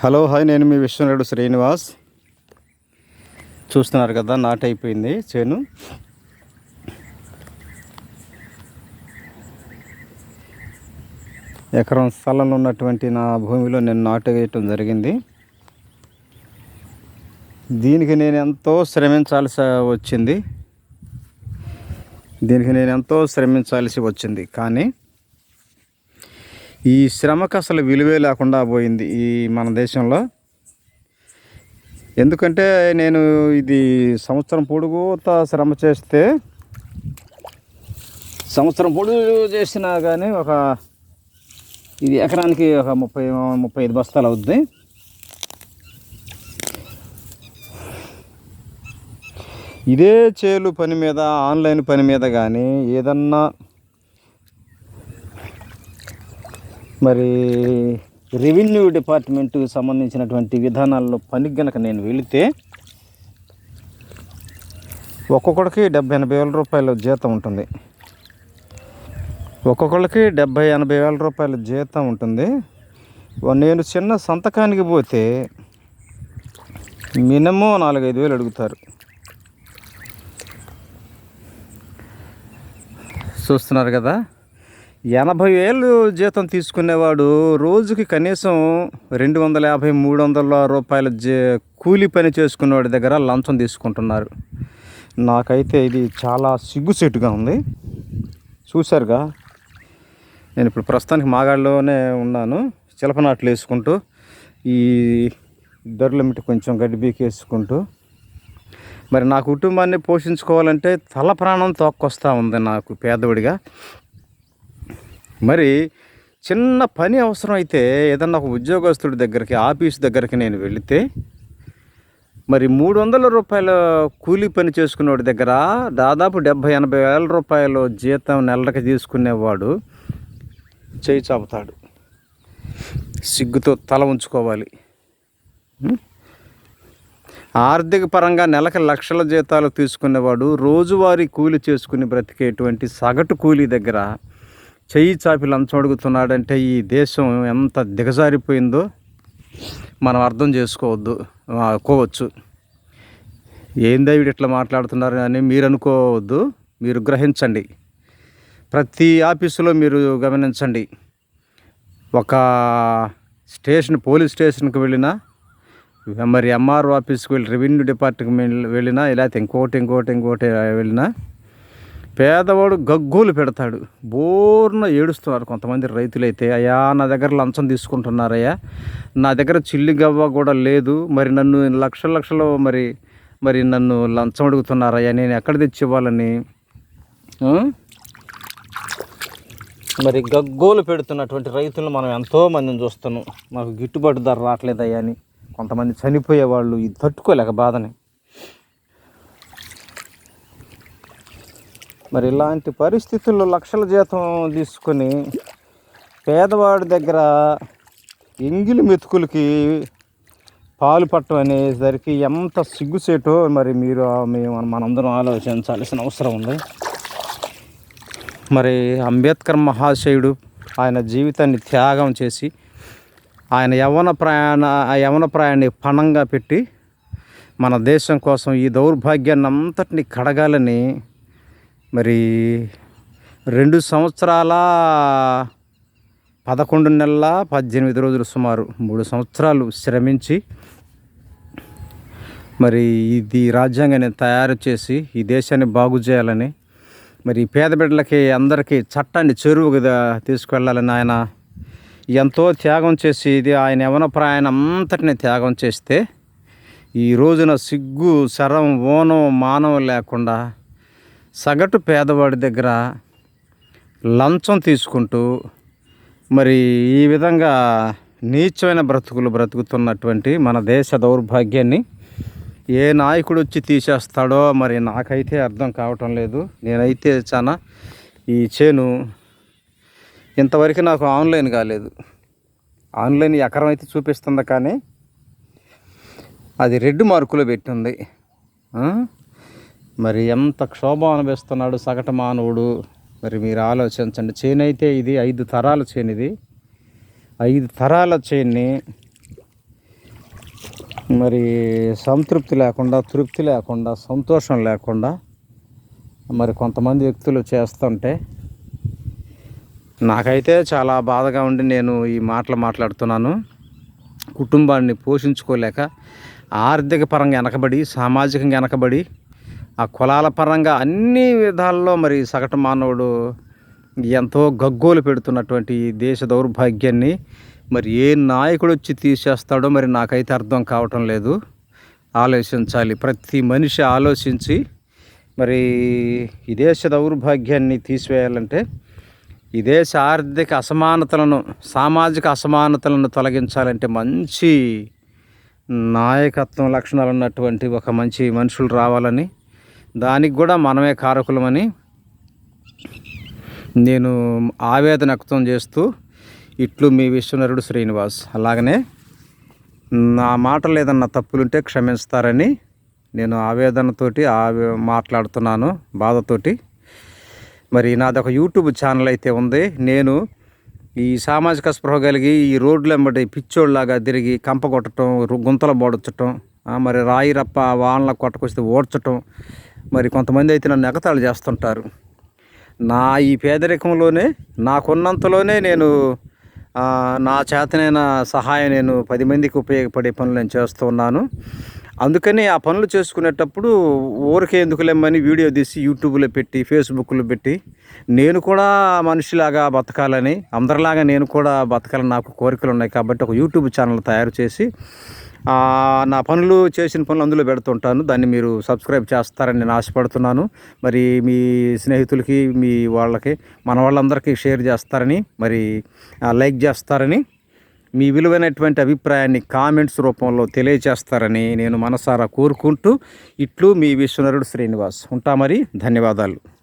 Hello hi నేను మీ విశ్వనాయుడు శ్రీనివాస్. చూస్తున్నారు కదా నాట్ అయిపోయింది చేను. ఎకరం స్థలంలో ఉన్నటువంటి నా భూమిలో నేను నాటు వేయటం జరిగింది. దీనికి నేను ఎంతో శ్రమించాల్సి వచ్చింది. దీనికి నేను ఎంతో శ్రమించాల్సి వచ్చింది కానీ ఈ శ్రమకు అసలు విలువే లేకుండా పోయింది ఈ మన దేశంలో. ఎందుకంటే నేను ఇది సంవత్సరం పొడుగుతా శ్రమ చేస్తే సంవత్సరం పొడుగు చేసినా కానీ ఒక ఇది ఎకరానికి ఒక ముప్పై ముప్పై ఐదు బస్తాలు అవుద్ది. ఇదే చేలు పని మీద ఆన్లైన్ పని మీద కానీ ఏదన్నా మరి రెవెన్యూ డిపార్ట్మెంట్కి సంబంధించినటువంటి విధానాల్లో పనికి గనక నేను వెళితే ఒక్కొక్కడికి డెబ్బై ఎనభై వేల రూపాయల జీతం ఉంటుంది. ఒక్కొక్కడికి డెబ్బై ఎనభై వేల రూపాయల జీతం ఉంటుంది. నేను చిన్న సంతకానికి పోతే మినిమం నాలుగైదు వేలు అడుగుతారు. చూస్తున్నారు కదా? ఎనభై ఏళ్ళు జీతం తీసుకునేవాడు రోజుకి కనీసం రెండు వందల యాభై మూడు వందల రూపాయల జీ కూలి పని చేసుకునేవాడి దగ్గర లంచం తీసుకుంటున్నారు. నాకైతే ఇది చాలా సిగ్గుసెట్టుగా ఉంది. చూశారుగా? నేను ఇప్పుడు ప్రస్తుతానికి మాగాడిలోనే ఉన్నాను. చిలపనాట్లు వేసుకుంటూ ఈ దొరలమిటి కొంచెం గడ్డి బీకేసుకుంటూ మరి నా కుటుంబాన్ని పోషించుకోవాలంటే తల ప్రాణం తోక్కొస్తూ ఉంది నాకు పేదవుడిగా మరి చిన్న పని అవసరం అయితే ఏదన్నా ఒక ఉద్యోగస్తుడి దగ్గరికి ఆఫీస్ దగ్గరికి నేను వెళితే మరి మూడు వందల రూపాయల కూలీ పని చేసుకునేవాడి దగ్గర దాదాపు డెబ్భై ఎనభై వేల రూపాయలు జీతం నెలకి తీసుకునేవాడు చేయి చాపుతాడు. సిగ్గుతో తల ఉంచుకోవాలి. ఆర్థిక పరంగా నెలకు లక్షల జీతాలు తీసుకునేవాడు రోజువారీ కూలి చేసుకుని బ్రతికేటువంటి సగటు కూలీ దగ్గర చెయ్యి చాపి లంచం అడుగుతున్నాడంటే ఈ దేశం ఎంత దిగజారిపోయిందో మనం అర్థం చేసుకోవద్దు అనుకోవచ్చు. ఏందా వీడు ఇట్లా మాట్లాడుతున్నారు అని మీరు అనుకోవద్దు మీరు గ్రహించండి. ప్రతి ఆఫీసులో మీరు గమనించండి. ఒక స్టేషన్ పోలీస్ స్టేషన్కి వెళ్ళినా మరి ఎంఆర్ఓ ఆఫీస్కి వెళ్ళి రెవెన్యూ డిపార్ట్మెంట్ వెళ్ళినా లేకపోతే ఇంకోటి ఇంకోటి ఇంకోటి వెళ్ళినా పేదవాడు గగ్గోలు పెడతాడు. బోర్న ఏడుస్తున్నారు కొంతమంది రైతులైతే. అయ్యా నా దగ్గర లంచం తీసుకుంటున్నారయ్యా. నా దగ్గర చిల్లి గవ్వ కూడా లేదు. మరి నన్ను లక్షల లక్షలు మరి మరి నన్ను లంచం అడుగుతున్నారయ్యా. నేను ఎక్కడ తెచ్చి ఇవ్వాలని? మరి గగ్గోలు పెడుతున్నటువంటి రైతులను మనం ఎంతో మందిని చూస్తున్నాం. మాకు గిట్టుబాటు ధర రావట్లేదయ్యా అని. కొంతమంది చనిపోయే వాళ్ళు ఇది తట్టుకోలేక బాధని. మరి ఇలాంటి పరిస్థితుల్లో లక్షల జీతం తీసుకొని పేదవాడి దగ్గర ఎంగిలి మెతుకులకి పాలు పట్టం అనేసరికి ఎంత సిగ్గుసేటో మరి మీరు మేము మనందరం ఆలోచించాల్సిన అవసరం ఉంది. మరి అంబేద్కర్ మహాశయుడు ఆయన జీవితాన్ని త్యాగం చేసి ఆయన యవన ప్రయాణ ఆ యవన ప్రయాణాన్ని పణంగా పెట్టి మన దేశం కోసం ఈ దౌర్భాగ్యాన్ని అంతటిని కడగాలని మరి రెండు సంవత్సరాల పదకొండు నెలల పద్దెనిమిది రోజులు సుమారు మూడు సంవత్సరాలు శ్రమించి మరి ఇది రాజ్యాంగాన్ని తయారు చేసి ఈ దేశాన్ని బాగు చేయాలని మరి పేద బిడ్డలకి అందరికీ చట్టాన్ని చెరువుగా తీసుకువెళ్ళాలని ఆయన ఎంతో త్యాగం చేసి ఇది ఆయన యవన ప్రయాణం అంతటిని త్యాగం చేస్తే ఈ రోజున సిగ్గు శరం ఓనం మానం లేకుండా సగటు పేదవాడి దగ్గర లంచం తీసుకుంటూ మరి ఈ విధంగా నీచమైన బ్రతుకులు బ్రతుకుతున్నటువంటి మన దేశ దౌర్భాగ్యాన్ని ఏ నాయకుడు వచ్చి తీసేస్తాడో మరి నాకైతే అర్థం కావటం లేదు. నేనైతే చాలా ఈ చేను ఇంతవరకు నాకు ఆన్లైన్ కాలేదు. ఆన్లైన్ ఎకరం అయితే చూపిస్తుంది కానీ అది రెడ్ మార్కులో పెట్టింది. మరి ఎంత క్షోభ అనిపిస్తున్నాడు సగటు మానవుడు మరి మీరు ఆలోచించండి. చేను అయితే ఇది ఐదు తరాల చేను ఇది. ఐదు తరాల చేన్ని మరి సంతృప్తి లేకుండా తృప్తి లేకుండా సంతోషం లేకుండా మరి కొంతమంది వ్యక్తులు చేస్తుంటే నాకైతే చాలా బాధగా ఉండి నేను ఈ మాటలు మాట్లాడుతున్నాను. కుటుంబాన్ని పోషించుకోలేక ఆర్థిక పరంగా వెనకబడి సామాజికంగా వెనకబడి ఆ కులాల పరంగా అన్ని విధాల్లో మరి సగటు మానవుడు ఎంతో గగ్గోలు పెడుతున్నటువంటి ఈ దేశ దౌర్భాగ్యాన్ని మరి ఏ నాయకుడు వచ్చి తీసేస్తాడో మరి నాకైతే అర్థం కావటం లేదు. ఆలోచించాలి. ప్రతి మనిషి ఆలోచించి మరి ఈ దేశ దౌర్భాగ్యాన్ని తీసివేయాలంటే ఈ దేశ ఆర్థిక అసమానతలను సామాజిక అసమానతలను తొలగించాలంటే మంచి నాయకత్వం లక్షణాలు ఉన్నటువంటి ఒక మంచి మనుషులు రావాలని దానికి కూడా మనమే కారకులమని నేను ఆవేదన వ్యక్తం చేస్తూ ఇట్లు మీ విశ్వనరుడు శ్రీనివాస్. అలాగనే నా మాటలు ఏదన్నా తప్పులుంటే క్షమిస్తారని నేను ఆవేదనతోటి ఆవే మాట్లాడుతున్నాను బాధతోటి. మరి నాది ఒక యూట్యూబ్ ఛానల్ అయితే ఉంది. నేను ఈ సామాజిక స్పృహ కలిగి ఈ రోడ్లు వెంబడి పిచ్చోళ్ళలాగా తిరిగి కంప కొట్టడం గుంతలు బొడచటం మరి రాయి రప్ప వానల కొట్టకొస్తే ఓడ్చటం మరి కొంతమంది అయితే నన్ను ఎగతాళి చేస్తుంటారు. నా ఈ పేదరికంలోనే నాకున్నంతలోనే నేను నా చేతనైన సహాయం నేను పది మందికి ఉపయోగపడే పనులు నేను చేస్తూ ఉన్నాను. అందుకని ఆ పనులు చేసుకునేటప్పుడు ఊరికే ఎందుకులేమని వీడియో తీసి యూట్యూబ్లో పెట్టి ఫేస్బుక్లో పెట్టి నేను కూడా మనిషిలాగా బతకాలని అందరిలాగా నేను కూడా బతకాలని నాకు కోరికలు ఉన్నాయి కాబట్టి ఒక యూట్యూబ్ ఛానల్ తయారు చేసి నా పనులు చేసిన పనులు అందులో పెడుతుంటాను. దాన్ని మీరు సబ్స్క్రైబ్ చేస్తారని నేను ఆశపడుతున్నాను. మరి మీ స్నేహితులకి మీ వాళ్ళకి మన వాళ్ళందరికీ షేర్ చేస్తారని మరి లైక్ చేస్తారని మీ విలువైనటువంటి అభిప్రాయాన్ని కామెంట్స్ రూపంలో తెలియజేస్తారని నేను మనసారా కోరుకుంటూ ఇట్లు మీ విశ్వనరుడు శ్రీనివాస్. ఉంటా మరి ధన్యవాదాలు.